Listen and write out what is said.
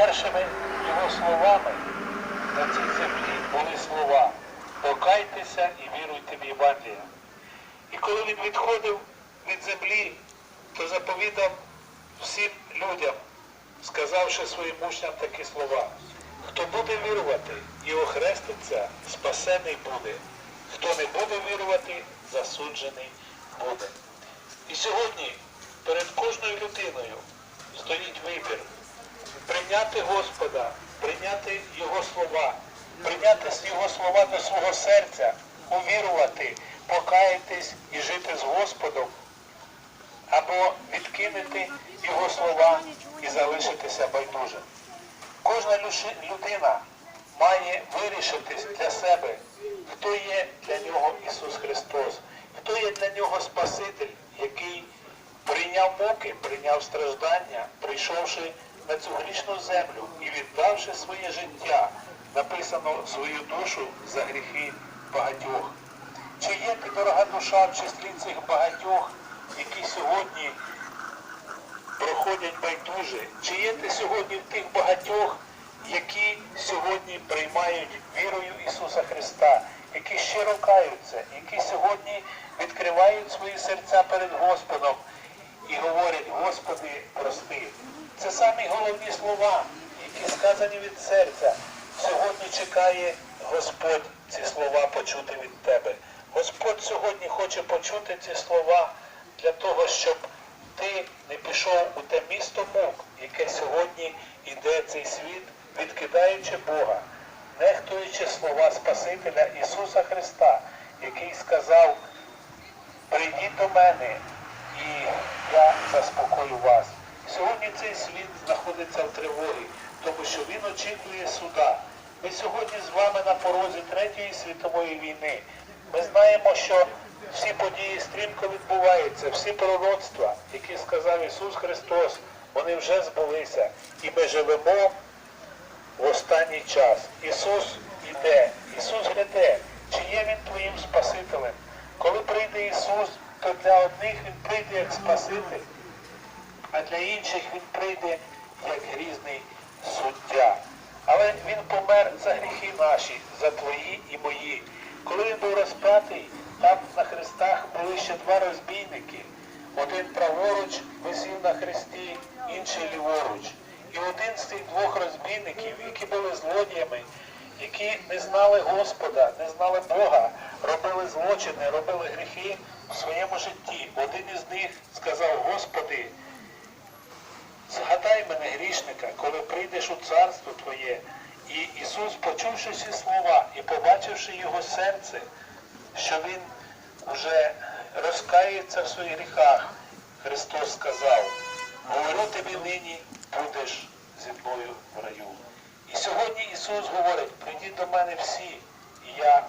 першими його словами на цій землі були слова покайтеся і віруйте в Євангелія. І коли він відходив від землі, то заповідав всім людям, сказавши своїм учням такі слова. Хто буде вірувати і охреститься, спасений буде. Хто не буде вірувати, засуджений буде. І сьогодні перед кожною людиною стоїть вибір прийняти Господа, прийняти Його слова, прийняти Його слова до свого серця, увірувати, покаятись і жити з Господом, або відкинути Його слова і залишитися байдужим. Кожна людина має вирішити для себе, хто є для нього Ісус Христос, хто є для нього Спаситель, який прийняв муки, прийняв страждання, прийшовши на цю грішну землю і віддавши своє життя, написано свою душу за гріхи багатьох. Чи є ти, дорога душа, в числі цих багатьох, які сьогодні проходять байдуже? Чи є ти сьогодні в тих багатьох, які сьогодні приймають вірою Ісуса Христа, які щиро каються, які сьогодні відкривають свої серця перед Господом і говорять, Господи, прости. Це самі головні слова, які сказані від серця. Сьогодні чекає Господь ці слова почути від тебе. Господь сьогодні хоче почути ці слова для того, щоб ти не пішов у те місто мук, яке сьогодні іде цей світ, відкидаючи Бога, нехтуючи слова Спасителя Ісуса Христа, який сказав, прийдіть до мене і я заспокою вас. Сьогодні цей світ знаходиться в тривогі, тому що він очікує суда. Ми сьогодні з вами на порозі Третьої світової війни. Ми знаємо, що всі події стрімко відбуваються, всі пророцтва, які сказав Ісус Христос, вони вже збулися. І ми живемо в останній час. Ісус іде, Ісус гляде, чи є Він твоїм Спасителем. Коли прийде Ісус, то для одних Він прийде як Спаситель, а для інших Він прийде як грізний суддя. Але Він помер за гріхи наші, за твої і мої. Коли він був розп'ятий, там на хрестах були ще два розбійники. Один праворуч висів на хресті, інший ліворуч. І один з цих двох розбійників, які були злодіями, які не знали Господа, не знали Бога, робили злочини, робили гріхи в своєму житті. Один із них сказав, Господи, згадай мене грішника, коли прийдеш у царство Твоє. І Ісус, почувши ці слова і побачивши його серце, що Він вже розкається в своїх гріхах, Христос сказав, говорю тобі нині, будеш зі мною в раю. І сьогодні Ісус говорить, прийдіть до мене всі, і я